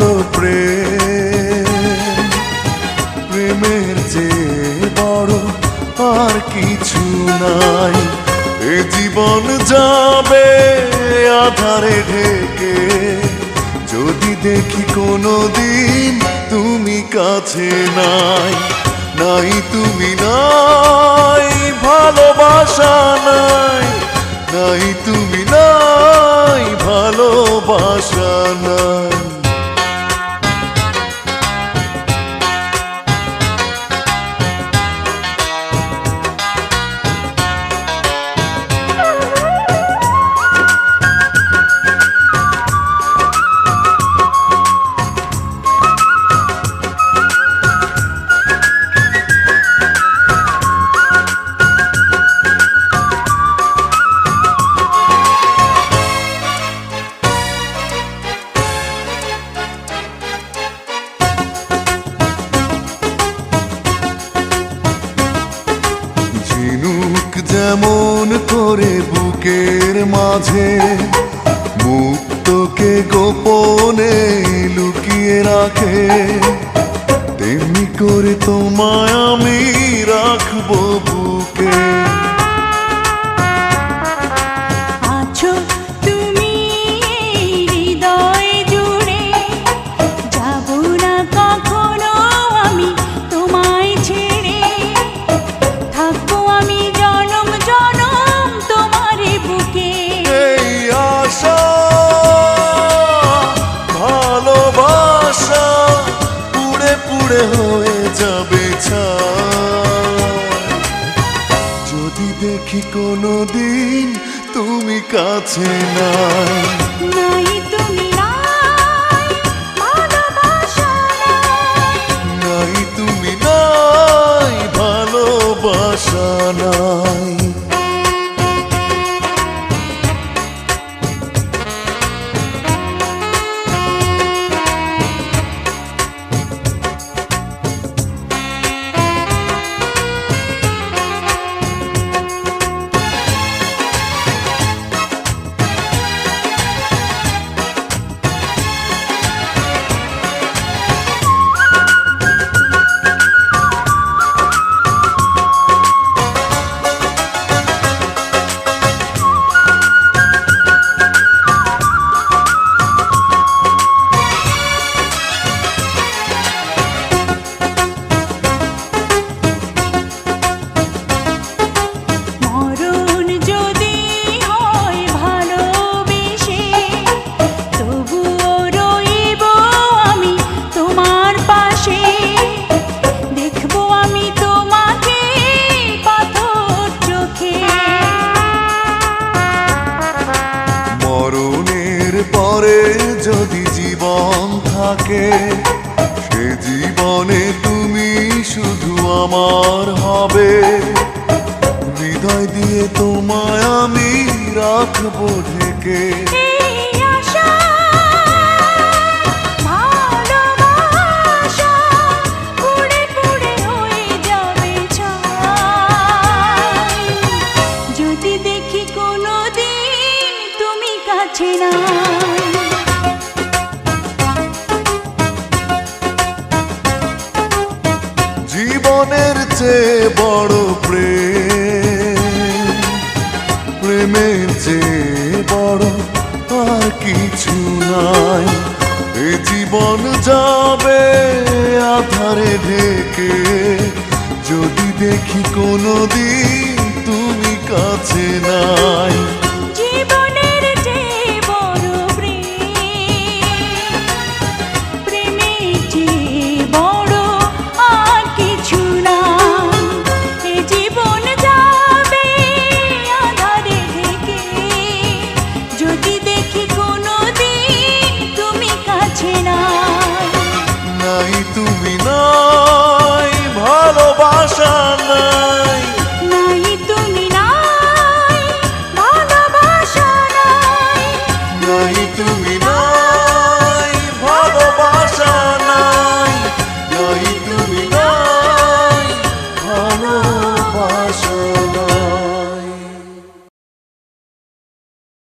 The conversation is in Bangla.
বড় প্রেম। প্রেমের যে বড় আর কিছু নাই। এ জীবন যাবে আধারে ঢেকে। যদি দেখি কোনো দিন তুমি কাছে নাই নাই তুমি নাই, ভালোবাসা নাই নাই তুমি করে বুকের মাঝে। মুক্তকে গোপনে লুকিয়ে রাখে। তেমনি করে তোমায় আমি রাখব। কোনো দিন তুমি কাছে নাই। নাই তুমি নাই তুমি নাই ভালোবাসা নাই। আমার হবে। হৃদয় দিয়ে তোমায় আমি রাখব ঢেকে। চেয়ে বড় প্রেম। প্রেমের চেয়ে বড় আর কিছু নাই। এ জীবন যাবে আধারে ঢেকে। যদি দেখি কোনো দিন তুমি কাছে নাই